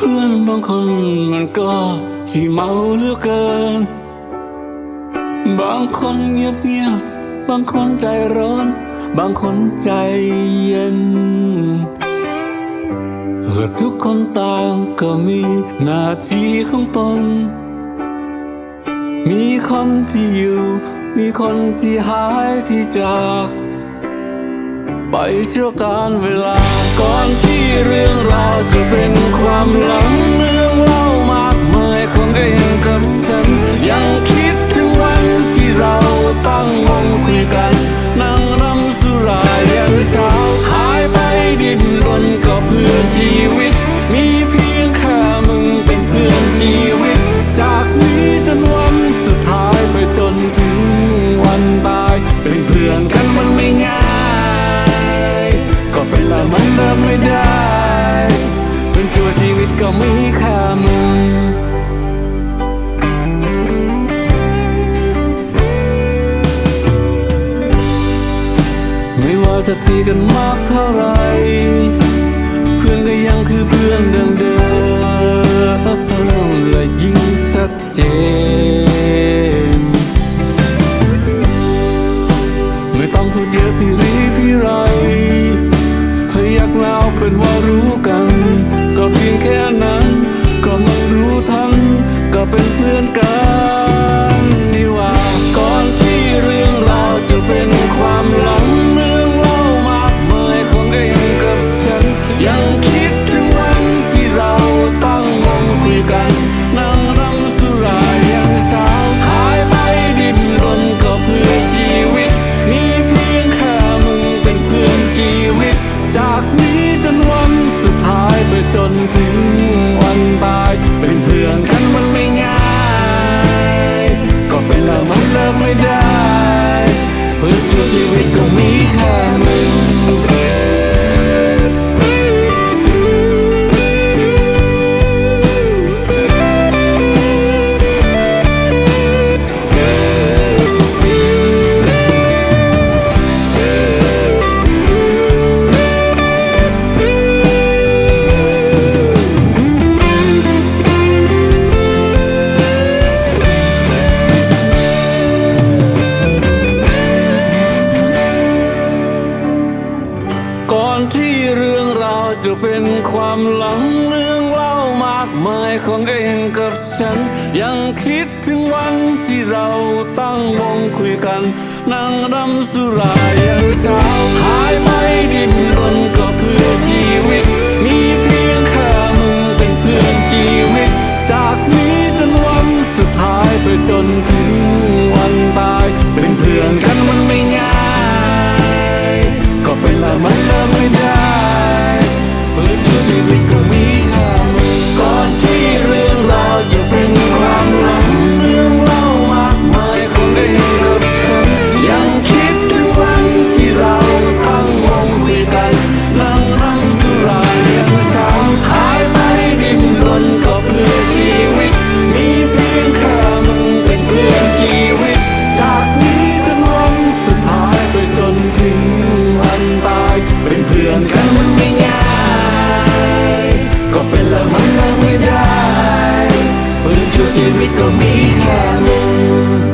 พื่อนบางคนมันก็ขี้เมาเหลือเกิน บางคนเงียบเงียบบางคนใจร้อน บางคนใจเย็นและทุกคนต่างก็มีหน้าที่ของตน มีคนที่อยู่ มีคนที่หายที่จาก ไปชั่วการเวลาก่อนที่เรื่องราวจะเป็นความหลัง ก็มีค่มึงไม่ว่าจะตีกันมากเท่าไร เพื่อนก็ยังคือเพื่อนเดิมๆและยิ่งชัดเจน ไม่ต้องพูดเยอะพี่รีพี่ไรพยักหน้าเป็นว่ารู้กัน ก็เพียงแค่นั้น ก็มันรู้ทันก็เป็นเพื่อนกัน นี้จนวันสุดท้ายไปจนถึงวันตาย เป็นเพื่อนกันมันไม่ง่าย ก็เป็นแล้วมันเลิกไม่ได้ เพื่อสู้ชีวิตก็มีค่า จะเป็นความหลังเรื่องเล่ามากมายของเองกับฉัน ยังคิดถึงวันที่เราตั้งวงคุยกัน นั่งรำสุรายันเช้าหายไปดิ้นรนก็เพื่อชีวิต มีเพียงแค่มึงเป็นเพื่อนชีวิต จากนี้จนวันสุดท้ายไปจนถึงวันตาย เป็นเพื่อนกันมันไม่ง่าย ชีวิตก็มีค่มึ มันเลิกไม่ได้เพื่อชั่วชีวิตก็มีแค่มึง